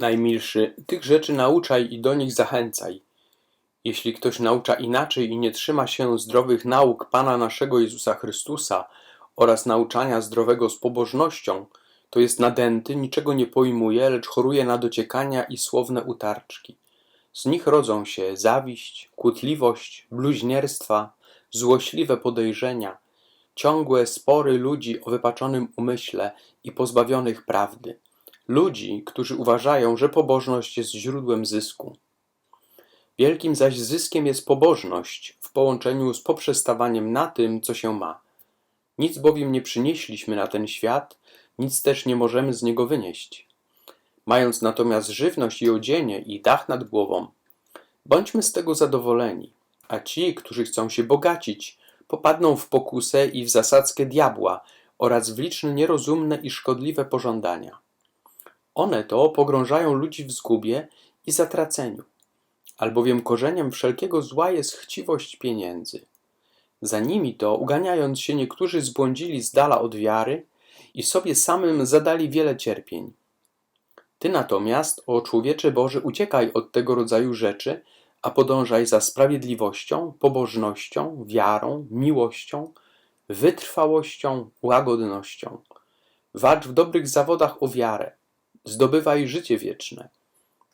Najmilszy, tych rzeczy nauczaj i do nich zachęcaj. Jeśli ktoś naucza inaczej i nie trzyma się zdrowych nauk Pana naszego Jezusa Chrystusa oraz nauczania zdrowego z pobożnością, to jest nadęty, niczego nie pojmuje, lecz choruje na dociekania i słowne utarczki. Z nich rodzą się zawiść, kłótliwość, bluźnierstwa, złośliwe podejrzenia, ciągłe spory ludzi o wypaczonym umyśle i pozbawionych prawdy. Ludzi, którzy uważają, że pobożność jest źródłem zysku. Wielkim zaś zyskiem jest pobożność w połączeniu z poprzestawaniem na tym, co się ma. Nic bowiem nie przynieśliśmy na ten świat, nic też nie możemy z niego wynieść. Mając natomiast żywność i odzienie i dach nad głową, bądźmy z tego zadowoleni, a ci, którzy chcą się bogacić, popadną w pokusę i w zasadzkę diabła oraz w liczne nierozumne i szkodliwe pożądania. One to pogrążają ludzi w zgubie i zatraceniu, albowiem korzeniem wszelkiego zła jest chciwość pieniędzy. Za nimi to, uganiając się, niektórzy zbłądzili z dala od wiary i sobie samym zadali wiele cierpień. Ty natomiast, o człowiecze Boży, uciekaj od tego rodzaju rzeczy, a podążaj za sprawiedliwością, pobożnością, wiarą, miłością, wytrwałością, łagodnością. Walcz w dobrych zawodach o wiarę, zdobywaj życie wieczne.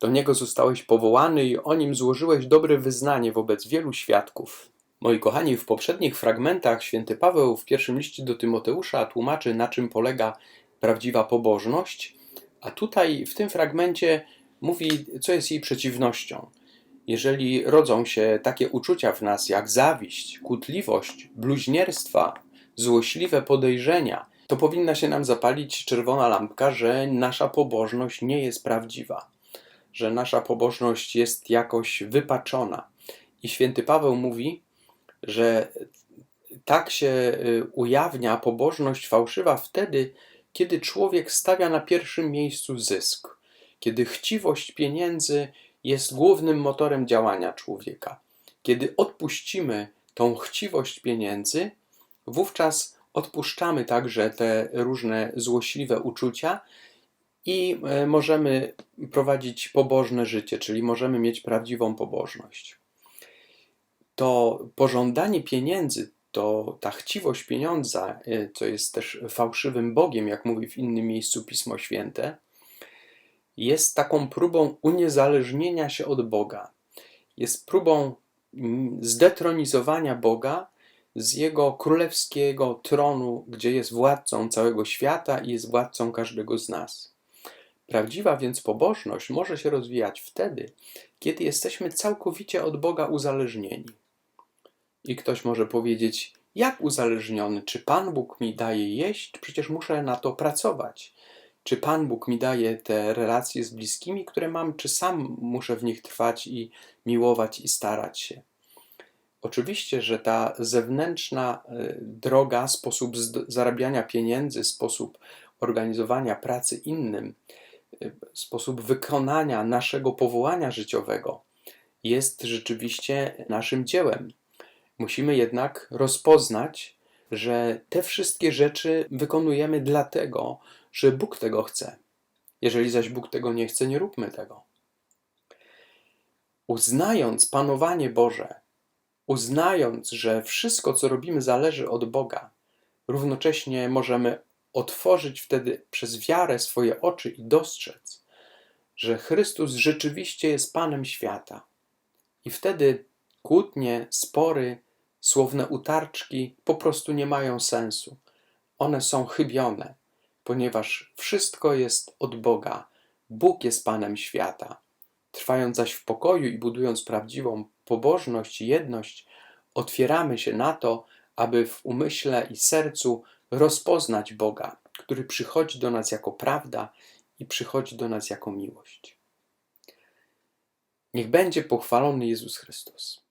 Do niego zostałeś powołany i o nim złożyłeś dobre wyznanie wobec wielu świadków. Moi kochani, w poprzednich fragmentach święty Paweł w pierwszym liście do Tymoteusza tłumaczy, na czym polega prawdziwa pobożność, a tutaj w tym fragmencie mówi, co jest jej przeciwnością. Jeżeli rodzą się takie uczucia w nas jak zawiść, kłótliwość, bluźnierstwa, złośliwe podejrzenia, to powinna się nam zapalić czerwona lampka, że nasza pobożność nie jest prawdziwa, że nasza pobożność jest jakoś wypaczona. I święty Paweł mówi, że tak się y, ujawnia pobożność fałszywa wtedy, kiedy człowiek stawia na pierwszym miejscu zysk, kiedy chciwość pieniędzy jest głównym motorem działania człowieka. Kiedy odpuścimy tą chciwość pieniędzy, wówczas odpuszczamy także te różne złośliwe uczucia i e, możemy prowadzić pobożne życie, czyli możemy mieć prawdziwą pobożność. To pożądanie pieniędzy, to ta chciwość pieniądza, e, co jest też fałszywym Bogiem, jak mówi w innym miejscu Pismo Święte, jest taką próbą uniezależnienia się od Boga. Jest próbą mm, zdetronizowania Boga z jego królewskiego tronu, gdzie jest władcą całego świata i jest władcą każdego z nas. Prawdziwa więc pobożność może się rozwijać wtedy, kiedy jesteśmy całkowicie od Boga uzależnieni. I ktoś może powiedzieć: Jak uzależniony? Czy Pan Bóg mi daje jeść? Przecież muszę na to pracować. Czy Pan Bóg mi daje te relacje z bliskimi, które mam, czy sam muszę w nich trwać i miłować i starać się? Oczywiście, że ta zewnętrzna y, droga, sposób zarabiania pieniędzy, sposób organizowania pracy innym, y, sposób wykonania naszego powołania życiowego jest rzeczywiście naszym dziełem. Musimy jednak rozpoznać, że te wszystkie rzeczy wykonujemy dlatego, że Bóg tego chce. Jeżeli zaś Bóg tego nie chce, nie róbmy tego. Uznając panowanie Boże, uznając, że wszystko, co robimy, zależy od Boga, równocześnie możemy otworzyć wtedy przez wiarę swoje oczy i dostrzec, że Chrystus rzeczywiście jest Panem świata. I wtedy kłótnie, spory, słowne utarczki po prostu nie mają sensu. One są chybione ponieważ wszystko jest od Boga. Bóg jest Panem świata. Trwając zaś w pokoju i budując prawdziwą pobożność i jedność, otwieramy się na to, aby w umyśle i sercu rozpoznać Boga, który przychodzi do nas jako prawda i przychodzi do nas jako miłość. Niech będzie pochwalony Jezus Chrystus.